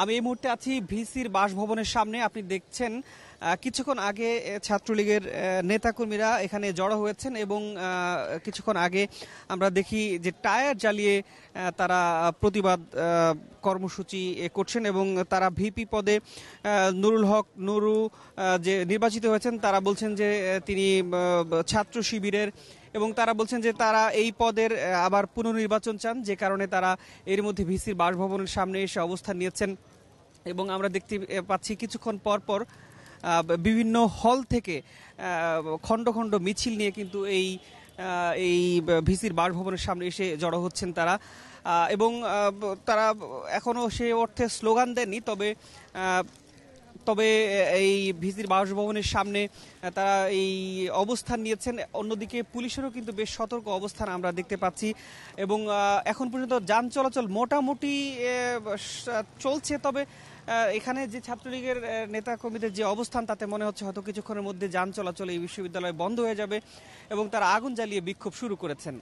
আমি এই মুহূর্তে আছি ভিসির বাসভবনের সামনে। আপনি দেখছেন কিছুক্ষণ আগে ছাত্রলীগের নেতাকর্মীরা এখানে জড়ো হয়েছেন এবং কিছুক্ষণ আগে আমরা দেখি যে টায়ার জ্বালিয়ে তারা প্রতিবাদ কর্মসূচি করছেন এবং তারা ভিপি পদে নুরুল হক, নুরু যে নির্বাচিত হয়েছেন, তারা বলছেন যে তিনি ছাত্র শিবিরের এবং তারা বলছেন যে তারা এই পদের আবার পুনর্নির্বাচন চান, যে কারণে তারা এর মধ্যে ভিসির বাসভবনের সামনে এসে অবস্থান নিয়েছেন এবং আমরা দেখতে পাচ্ছি কিছুক্ষণ পর পর বিভিন্ন হল থেকে খণ্ড খণ্ড মিছিল নিয়ে কিন্তু এই এই ভিসির বাসভবনের সামনে এসে জড়ো হচ্ছেন তারা। এবং তারা এখনও সে অর্থে স্লোগান দেননি, তবে তবে এই ভিসির বাসভবনের সামনে তারা এই অবস্থান নিয়েছেন। অন্যদিকে পুলিশেরও কিন্তু বেশ সতর্ক অবস্থান আমরা দেখতে পাচ্ছি। এবং এখন পর্যন্ত যান চলাচল মোটামুটি চলছে। তবে এখানে যে ছাত্রলীগের নেতা কর্মীদের যে অবস্থান, তাতে মনে হচ্ছে হয়তো কিছুক্ষণের মধ্যে যান চলাচল এই বিশ্ববিদ্যালয় বন্ধ হয়ে যাবে এবং তারা আগুন জ্বালিয়ে বিক্ষোভ শুরু করেছেন।